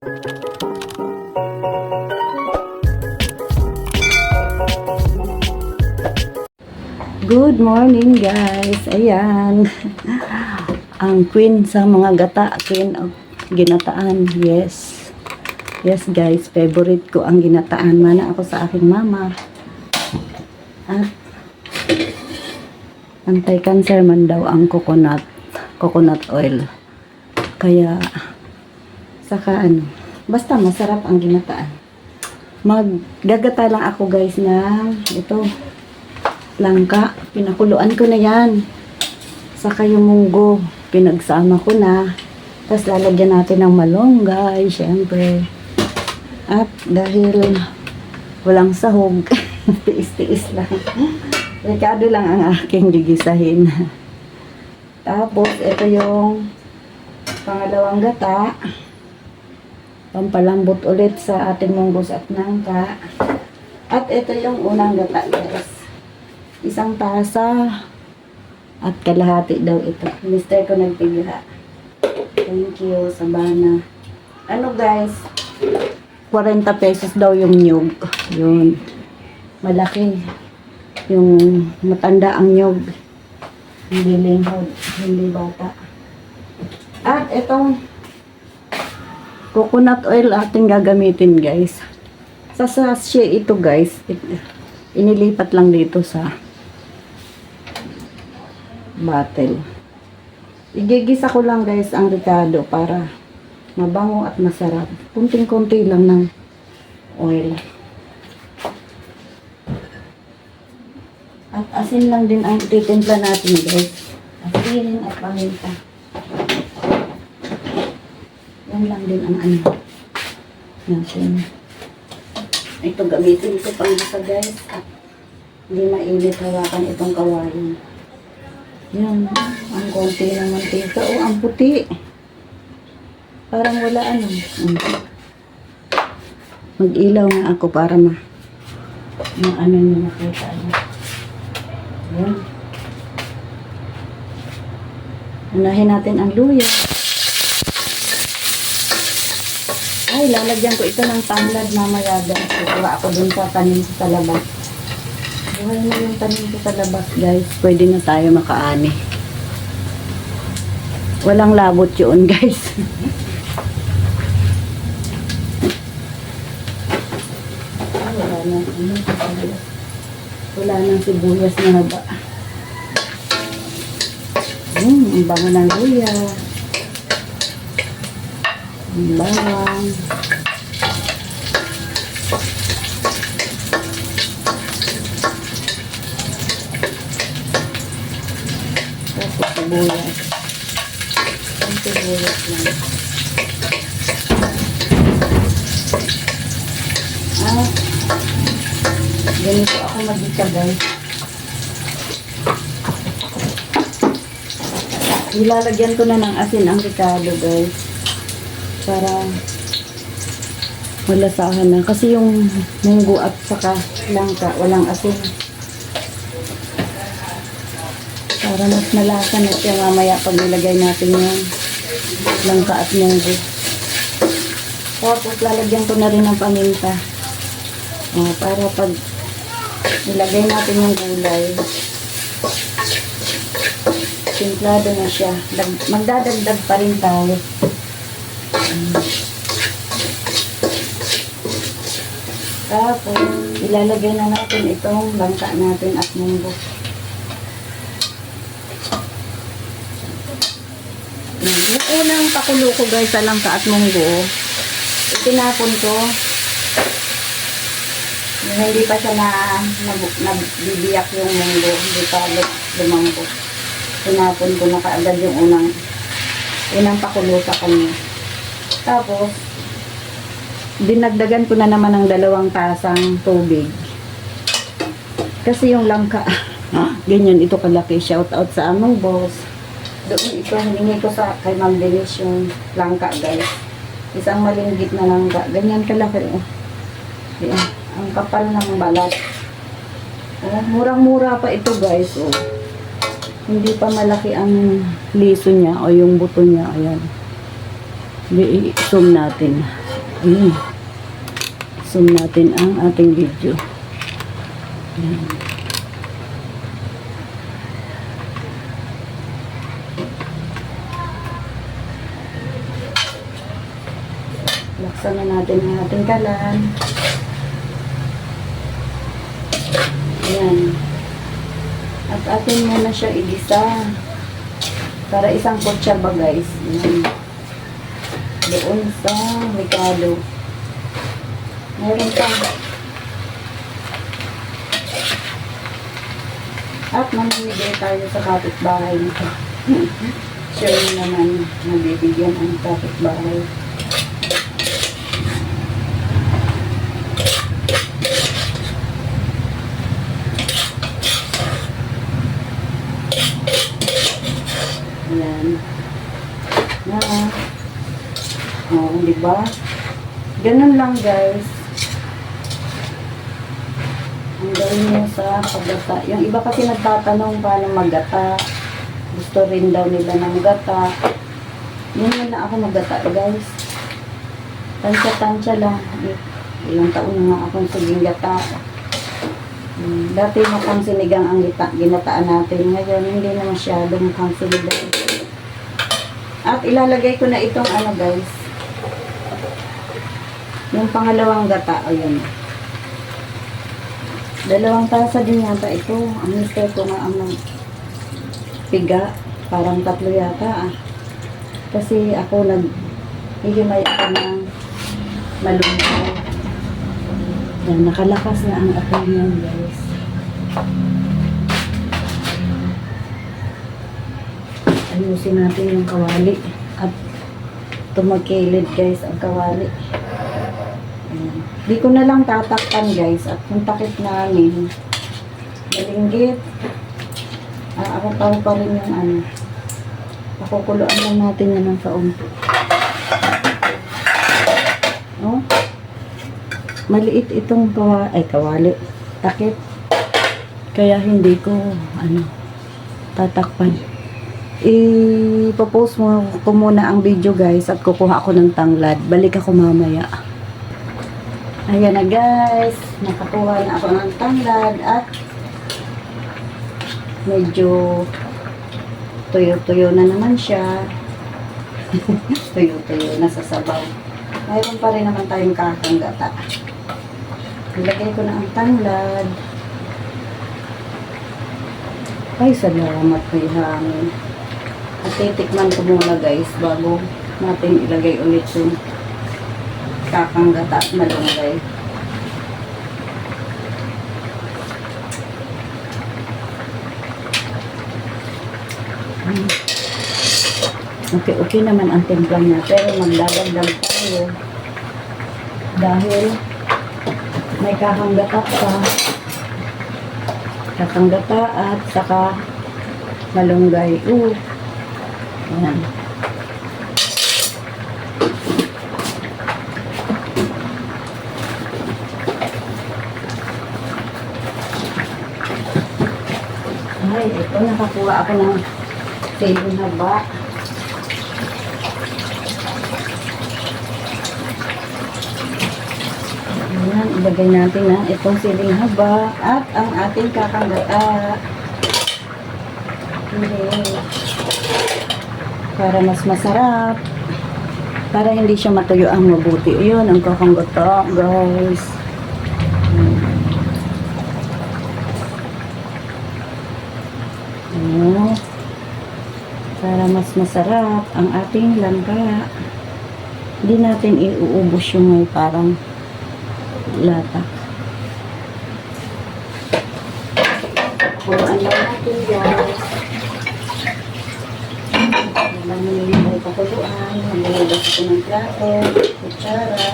Good morning guys. Ayan. Ang queen sa mga gata. Queen of ginataan. Yes. Yes guys. Favorite ko ang ginataan. Mana ako sa aking mama. At anti-cancer man daw ang coconut. Coconut oil. Kaya saka ano. Basta masarap ang ginataan. Maggagata lang ako guys ng ito langka. Pinakuluan ko na yan. Saka yung munggo, pinagsama ko na. Tapos lalagyan natin ng malunggay, syempre. At dahil walang sahog, tiis-tiis lang. Rekado lang ang aking gigisahin. Tapos, ito yung pangalawang gata. Pampalambot ulit sa ating munggos at nangka. At ito yung unang gata, guys isang tasa at kalahati daw ito. Mister ko nagpigila. Thank you, Sabana. Ano guys, 40 pesos daw yung nyug. Yun. Malaki. Yung matanda ang nyug. Hindi lingkod. Hindi bata. At itong coconut oil ating gagamitin guys. Sa sachet ito guys. It- inilipat lang dito sa bottle. Igigisa ko lang guys ang ricado para mabango at masarap. Kunting-kunti lang ng oil. At asin lang din ang titimpla natin guys. Asin at paminta. Yan lang din ang ano natin. Ito gamitin ko pang isa guys. At hindi mainit hawakan itong kawain. Yan. Ang konti ng mantika. Oh, ang puti. Parang wala ano. Mag-ilaw nga ako para ma ma ano nyo nakita nyo. Yan. Unahin natin ang luya. Ay, lalagyan ko ito ng tanglad mamaya guys. Kukuha ako dun sa tanim sa labas. Buhay na yung tanim sa labas guys. Pwede na tayo makaani. Walang labot yun guys. Ay, wala na. Ano, sibuyas. Wala nang sibuyas na haba. Hmm, ang bango ng luya. Ang bawang. Tapos sibuyas. Ang sibuyas lang. Ah, ganito ako magika guys. Ilalagyan ko na ng asin ang ricado guys. Para malasahan na. Kasi yung munggo at saka langka, walang asin. Para mas malasa na siya mamaya pag nilagay natin yung langka at munggo. Tapos lalagyan ko na rin ng paminta. Oh, para pag nilagay natin yung gulay, simplado na siya. Dag- magdadagdag pa rin tayo. Tapos, ilalagay na natin itong langka natin at munggo. Yung unang pakulo ko guys sa langka at munggo, itinapon ko. Hindi pa siya na, na, nabibiyak yung munggo, hindi pa lu- lumambot. Tinapon ko na kaagad yung unang unang pakulo sa kanya. Tapos, dinagdagan ko na naman ng dalawang tasang tubig. Kasi yung langka, ganyan ito kalaki. Shout out sa among boss. Doon ito, hiningi ko sa kay Ma'am Denise yung langka guys. Isang malinggit na langka. Ganyan kalaki. Oh. Yan. Ang kapal ng balat. Oh, murang-mura pa ito guys. Oh. Hindi pa malaki ang liso niya o yung buto niya. Ayan. I-zoom natin. Ayun. Zoom natin ang ating video. Ayan. Laksan na natin ang ating kalan. Ayan. At atin muna siya igisa. Para isang kutsaba guys. Ayan. Doon sa Mikado. Meron pa. At mamimigay tayo sa kapitbahay nito. sure naman mabibigyan ang kapitbahay. Ayan. Na. Oh, di ba? Ganun lang, guys. Ang gawin nyo sa paggata. Yung iba kasi nagtatanong paano maggata. Gusto rin daw nila ng gata. Yun na ako maggata, guys. Tansya-tansya lang. Ilang taon na nga akong saging gata. Hmm, Dati mukhang sinigang ang gita, ginataan natin. Ngayon, hindi na masyado mukhang sinigang. At ilalagay ko na itong ano guys. Yung pangalawang gata, ayun. Dalawang tasa din yata ito. Ang mister ko nga ang piga. Parang tatlo yata ah. Kasi ako nag hihimay ako ng malungkot. Yan, nakalakas na ang apoy niyan guys. Ayusin natin yung kawali at tumagkilid guys ang kawali. Di ko na lang tatakpan guys at kung takip namin malinggit ah, ako pa pa rin yung ano pakukuluan lang natin yan ng kaunti. Oh. Maliit itong kawa ay kawali. Takip. Kaya hindi ko ano tatakpan. I-post mo ko muna ang video guys at kukuha ako ng tanglad. Balik ako mamaya. Ayan na guys. Nakakuha na ako ng tanglad at medyo tuyo-tuyo na naman siya. tuyo-tuyo na sa sabaw. Mayroon pa rin naman tayong kakanggata. Ilagay ko na ang tanglad. Ay, salamat kay hangin. At titikman ko muna guys bago natin ilagay ulit yung kakanggata at malunggay. Okay, okay naman ang timpla niya. Pero magdadagdag tayo. Dahil may kakanggata pa. Kakanggata at saka malunggay. Uh. Ayan. Ay, ito nakakuha ako ng siling haba. Ayan, ilagay natin na itong siling haba at ang ating kakanggata. Hindi. Para mas masarap. Para hindi siya matuyo ang mabuti. Yun, ang kakanggata, guys. Ayan. Para mas masarap ang ating langka. Hindi natin iuubos yung may parang lata. Kuruan lang natin guys. Naman yung may pakuluan. Nalilabas ko ng plato, kutsara.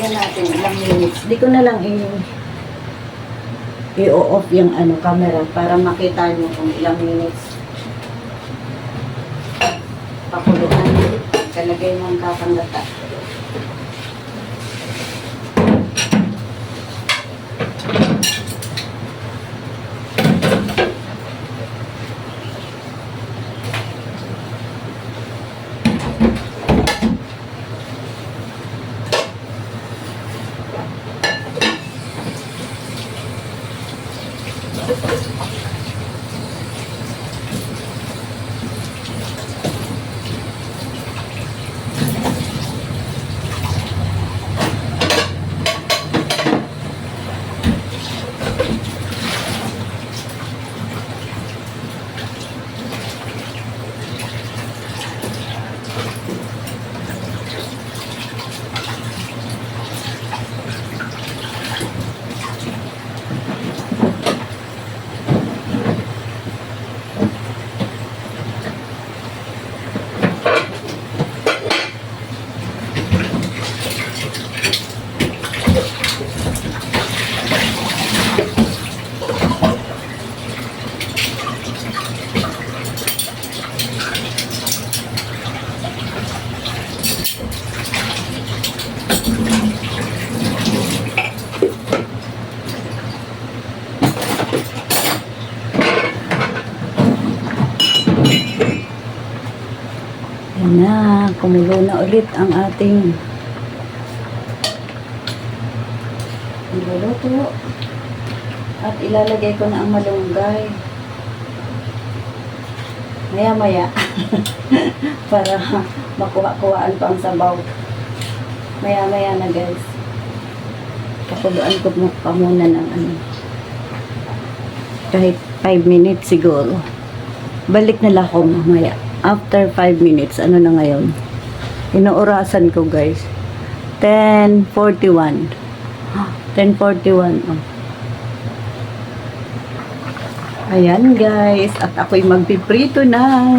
Tingnan natin ilang minutes. Di ko na lang i i-off yung ano camera para makita nyo kung ilang minutes. Pakuluan. Kalagay ng this is just a kakanggata. na, kumulo na ulit ang ating niluluto. At ilalagay ko na ang malunggay. Maya-maya. Para makuha-kuhaan pa ang sabaw. Maya-maya na guys. Pakuluan ko pa muna ng ano. Kahit 5 minutes siguro. Balik na lang ako mamaya. After 5 minutes, ano na ngayon? Inuurasan ko guys. 10.41. 10.41. Oh. Ayan guys. At ako'y magpiprito na.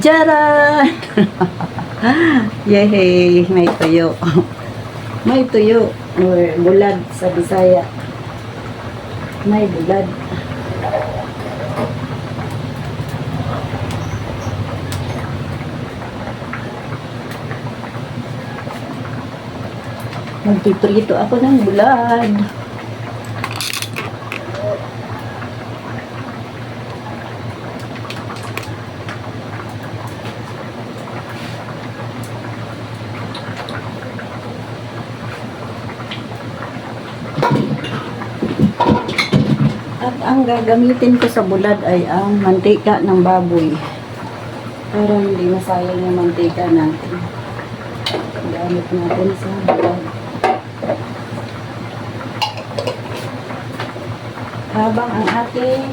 Jaran! Yehey! May tuyo. May tuyo. Bulad sa Bisaya. May bulad. Magpiprito ako ng bulad. At ang gagamitin ko sa bulad ay ang mantika ng baboy. Para hindi masayang yung mantika natin. Gamit natin sa bulad. Habang ang ating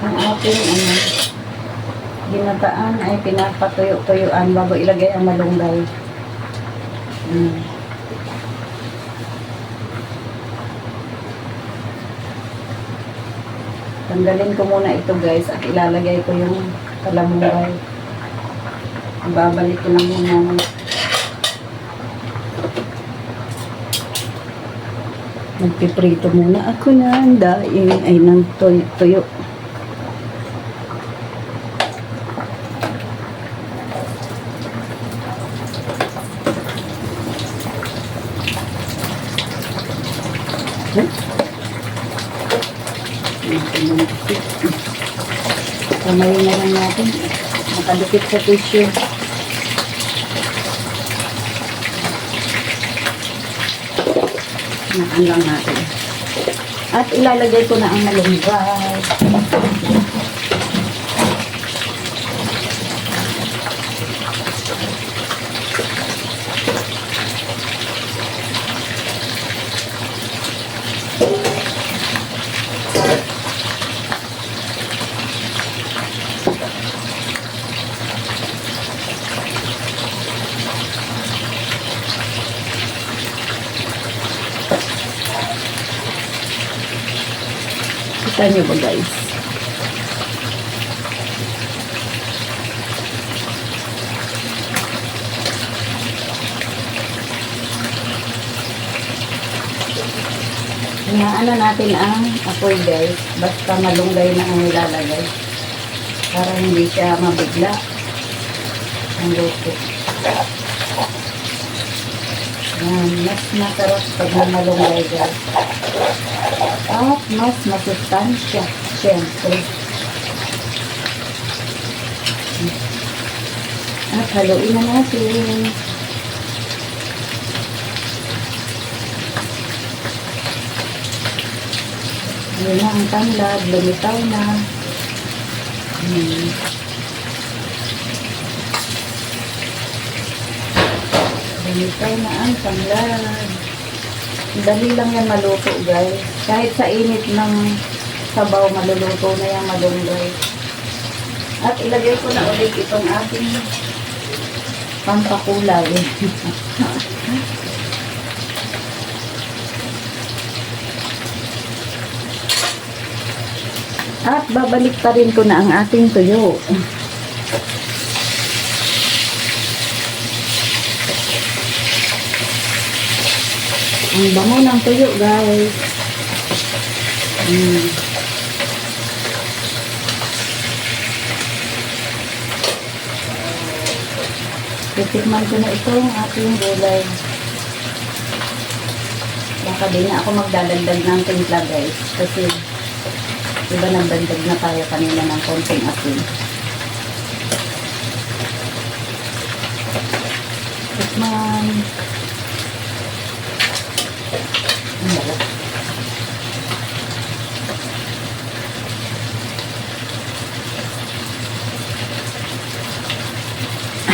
ang ating ano, ginataan ay pinapatuyo-tuyuan bago ilagay ang malunggay. Mm. Tanggalin ko muna ito guys at ilalagay ko yung kalamungay. Babalik ko lang muna. Magpiprito muna ako ang daing ay ng tuyo. tuyo. Kamay na lang natin. Nakadikit sa tissue. Naan lang natin. At ilalagay ko na ang malunggay. Niyo ba guys? Inaano natin ang apoy guys. Basta malunggay na ang ilalagay. Para hindi siya mabigla. Ang luto. Yan. Mas masarap pag malunggay guys. At mas masustansya. Siyempre. At haluin na natin. Yun na ang tanglad. Lumitaw na. Hmm. Lumitaw na ang tanglad. Dali lang yan maluto guys. Kahit sa init ng sabaw, maluluto na yung malunggay. At ilagay ko na ulit itong ating pampakulay. At babalik pa rin ko na ang ating tuyo. Ang bango ng tuyo, guys. Mm. Titikman ko na itong ating gulay. Baka di na ako magdadagdag ng timpla, guys. Kasi diba nagdagdag na tayo kanina ng konting asin. Tikman. Tikman.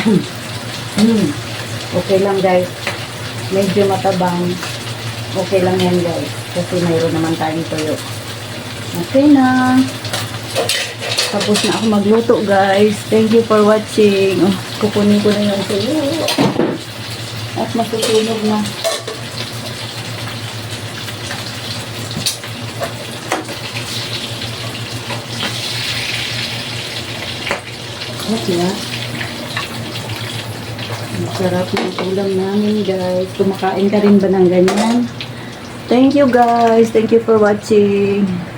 Hmm. Okay lang guys. Medyo matabang. Okay lang yan guys. Kasi mayroon naman tayong tuyo. Okay na. Tapos na ako magluto guys. Thank you for watching. Oh, kukunin ko na yung tuyo. At masusunog na. Okay na. Sarap ng ulam namin guys. Kumakain ka rin ba ng ganyan? Thank you guys. Thank you for watching.